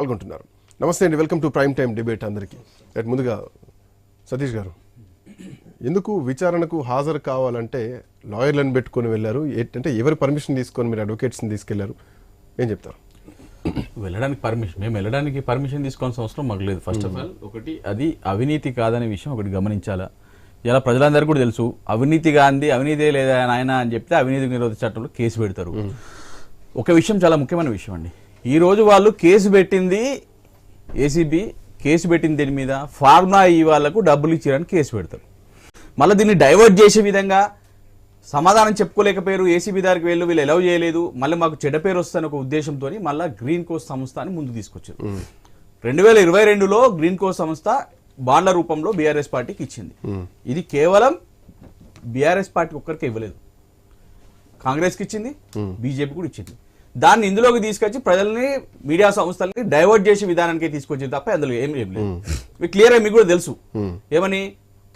పాల్గొంటున్నారు. నమస్తే అండి welcome to prime time debate అందరికీ. రైట్ ముందుగా సతీష్ గారు ఎందుకు విచారణకు హాజరు కావాలంటే లాయర్లను పెట్టుకొని వెళ్ళారు? ఏ- అంటే ఎవరి పర్మిషన్ తీసుకొని మీరు అడ్వకేట్స్ని తీసుకెళ్ళారు? ఏం చెప్తారు? వెళ్ళడానికి పర్మిషన్ మేము వెళ్ళడానికి పర్మిషన్ తీసుకోవాల్సిన అవసరం మాకు లేదు. ఫస్ట్ ఆఫ్ ఆల్ ఒకటి అది అవినీతి కాదనే విషయం ఒకటి గమనించాలా? ఇలా ప్రజలందరికీ కూడా తెలుసు అవినీతి కాంది అవినీతి లేదా నాయన అని చెప్తే అవినీతి నిరోధక చట్టంలో కేసు పెడతారు. ఒక విషయం చాలా ముఖ్యమైన విషయం అండి. ఈ రోజు వాళ్ళు కేసు పెట్టింది ఏసీబీ కేసు పెట్టింది దీని మీద? ఫార్మా ఈ వాళ్ళకు డబ్బులు ఇచ్చారని కేసు పెడతారు. మళ్ళీ దీన్ని డైవర్ట్ చేసే విధంగా సమాధానం చెప్పుకోలేకపోయారు. ఏసీబీ దారికి వెళ్ళు వీళ్ళు ఎలవ్ చేయలేదు. మళ్ళీ మాకు చెడ్డ పేరు వస్తుందని ఒక ఉద్దేశంతో మళ్ళీ గ్రీన్ కోస్ట్ సంస్థ అని ముందు తీసుకొచ్చారు. రెండు వేల ఇరవై రెండులో గ్రీన్ కోస్ట్ సంస్థ బాండ్ల రూపంలో బీఆర్ఎస్ పార్టీకి ఇచ్చింది. ఇది కేవలం బీఆర్ఎస్ పార్టీ ఒక్కరికి ఇవ్వలేదు. కాంగ్రెస్కి ఇచ్చింది బీజేపీ కూడా ఇచ్చింది. దాన్ని ఇందులోకి తీసుకొచ్చి ప్రజల్ని మీడియా సంస్థల్ని డైవర్ట్ చేసే విధానానికి తీసుకొచ్చింది తప్ప అందులో ఏం ఏం లేదు. మీకు క్లియర్ మీకు కూడా తెలుసు. ఏమని?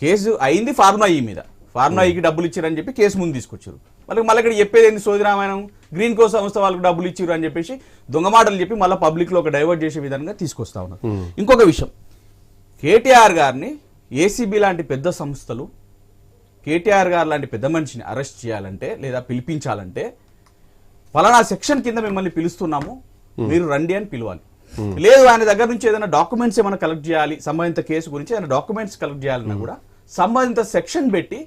కేసు అయింది ఫార్మా ఈ మీద. ఫార్మా ఈకి డబ్బులు ఇచ్చారని చెప్పి కేసు ముందు తీసుకొచ్చారు. మళ్ళీ మళ్ళీ ఇక్కడ చెప్పేది ఏంది సోది రామాయణం? గ్రీన్ కో సంస్థ వాళ్ళకి డబ్బులు ఇచ్చారు అని చెప్పేసి దొంగ మాటలు చెప్పి మళ్ళీ పబ్లిక్లో ఒక డైవర్ట్ చేసే విధంగా తీసుకొస్తా ఉన్నారు. ఇంకొక విషయం. కేటీఆర్ గారిని ఏసీబీ లాంటి పెద్ద సంస్థలు కేటీఆర్ గారు లాంటి పెద్ద మనిషిని అరెస్ట్ చేయాలంటే లేదా పిలిపించాలంటే ఫలానా సెక్షన్ కింద మిమ్మల్ని పిలుస్తున్నాము. మీరు రండి అని పిలవాలి. లేదు ఆయన దగ్గర నుంచి ఏదైనా డాక్యుమెంట్స్ ఏమైనా కలెక్ట్ చేయాలి సంబంధిత కేసు గురించి ఏదైనా డాక్యుమెంట్స్ కలెక్ట్ చేయాలన్నా కూడా సంబంధిత సెక్షన్ పెట్టి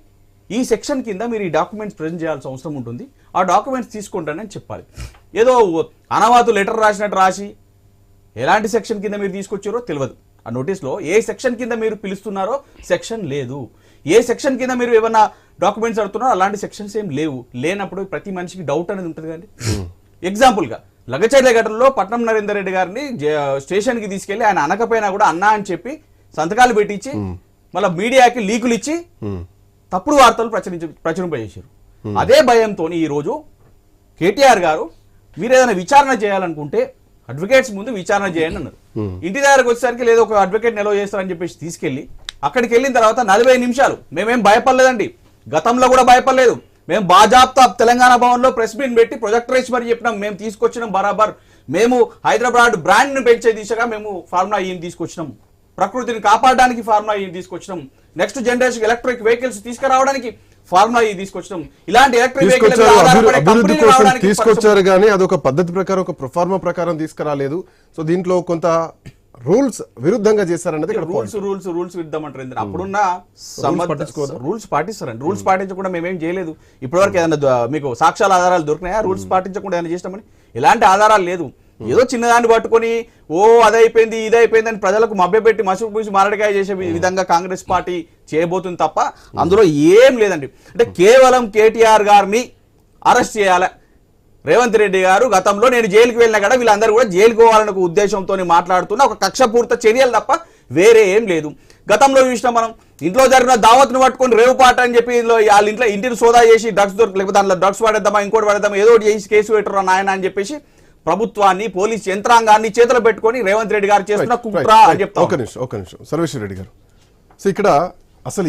ఈ సెక్షన్ కింద మీరు ఈ డాక్యుమెంట్స్ ప్రజెంట్ చేయాల్సిన అవసరం ఉంటుంది. ఆ డాక్యుమెంట్స్ తీసుకుంటానని చెప్పాలి. ఏదో అనవాతు లెటర్ రాసినట్టు రాసి ఎలాంటి సెక్షన్ కింద మీరు తీసుకొచ్చారో తెలియదు. ఆ నోటీస్లో ఏ సెక్షన్ కింద మీరు పిలుస్తున్నారో సెక్షన్ లేదు. ఏ సెక్షన్ కింద మీరు ఏమైనా డాక్యుమెంట్స్ అడుగుతున్నారో అలాంటి సెక్షన్స్ ఏం లేవు. లేనప్పుడు ప్రతి మనిషికి డౌట్ అనేది ఉంటుంది కదండి. ఎగ్జాంపుల్గా లగచర్ల ఘటనలో పట్నం నరేందర్ రెడ్డి గారిని స్టేషన్కి తీసుకెళ్ళి ఆయన అనకపోయినా కూడా అన్నా అని చెప్పి సంతకాలు పెట్టించి మళ్ళీ మీడియాకి లీకులు ఇచ్చి తప్పుడు వార్తలు ప్రచురించ ప్రచురింపజేశారు అదే భయంతో ఈ రోజు కేటీఆర్ గారు మీరు ఏదైనా విచారణ చేయాలనుకుంటే అడ్వకేట్స్ ముందు విచారణ చేయండి అన్నారు. ఇంటి దగ్గరకు వచ్చేసరికి లేదో ఒక అడ్వకేట్ నిల్వ చేస్తారని చెప్పేసి తీసుకెళ్ళి అక్కడికి వెళ్ళిన తర్వాత నలభై నిమిషాలు మేమేం భయపడలేదండి. గతంలో కూడా భయపడలేదు. మేము బాజాప్తా తెలంగాణ భవన్లో ప్రెస్ మీట్ పెట్టి ప్రొజెక్టరేజ్ మరి చెప్పినాం మేము తీసుకొచ్చినాం బరాబర్. మేము హైదరాబాద్ బ్రాండ్ని పెంచే దిశగా మేము ఫార్ములా ఈని తీసుకొచ్చినాం. ప్రకృతిని కాపాడడానికి ఫార్ములా ఈ తీసుకొచ్చినాం. నెక్స్ట్ జనరేషన్ ఎలక్ట్రిక్ వెహికల్స్ తీసుకురావడానికి ఫార్ములా ఈ తీసుకొచ్చినాం. ఇలాంటి ఎలక్ట్రిక్ కోసం తీసుకొచ్చారు కానీ అదొక పద్ధతి ప్రకారం ఒక ప్రొఫార్మా ప్రకారం తీసుకురాలేదు. సో దీంట్లో కొంత రూల్స్ విరుద్ధంగా చేశారన్నది ఇక్కడ రూల్స్ రూల్స్ రూల్స్ విద్దామంటారు ఏంటంటే అప్పుడున్న? రూల్స్ పాటిస్తారండి. రూల్స్ పాటించకుండా మేమేం చేయలేదు. ఇప్పటివరకు ఏదైనా ద- మీకు సాక్ష్యాల ఆధారాలు దొరికినాయా? రూల్స్ పాటించకుండా ఏమైనా చేసినామని? ఎలాంటి ఆధారాలు లేదు. ఏదో చిన్నదాన్ని పట్టుకొని ఓ అదైపోయింది ఇది అయిపోయింది అని ప్రజలకు మభ్యపెట్టి మసుకు పూసి మారడికాయ చేసే విధంగా కాంగ్రెస్ పార్టీ చేయబోతుంది తప్ప అందులో ఏం లేదండి. అంటే కేవలం కేటీఆర్ గారిని అరెస్ట్ చేయాలి. రేవంత్ రెడ్డి గారు గతంలో నేను జైలుకి వెళ్ళినా కదా వీళ్ళందరూ కూడా జైలుకి పోవాలనే ఒక ఉద్దేశంతో మాట్లాడుతున్న ఒక కక్షపూరిత చర్యలు తప్ప వేరే ఏం లేదు. గతంలో చూసినా మనం ఇంట్లో జరిగిన దావత్ను పట్టుకొని రేవు పాట అని చెప్పి వాళ్ళ ఇంట్లో ఇంటిని సోదా చేసి డ్రగ్స్ దొరికి లేకపోతే దాంట్లో డ్రగ్స్ పడేద్దామా ఇంకోటి పడేద్దామా ఏదో ఒకటి చేసి కేసు పెట్టరా నాయన అని చెప్పేసి ప్రభుత్వాన్ని పోలీస్ యంత్రాంగాన్ని చేతిలో పెట్టుకొని రేవంత్ రెడ్డి గారు చేస్తున్న కుట్ర అని చెప్తా. ఒక నిమిషం ఒక నిమిషం. సర్వేశ్వర రెడ్డి గారు. సో ఇక్కడ అసలు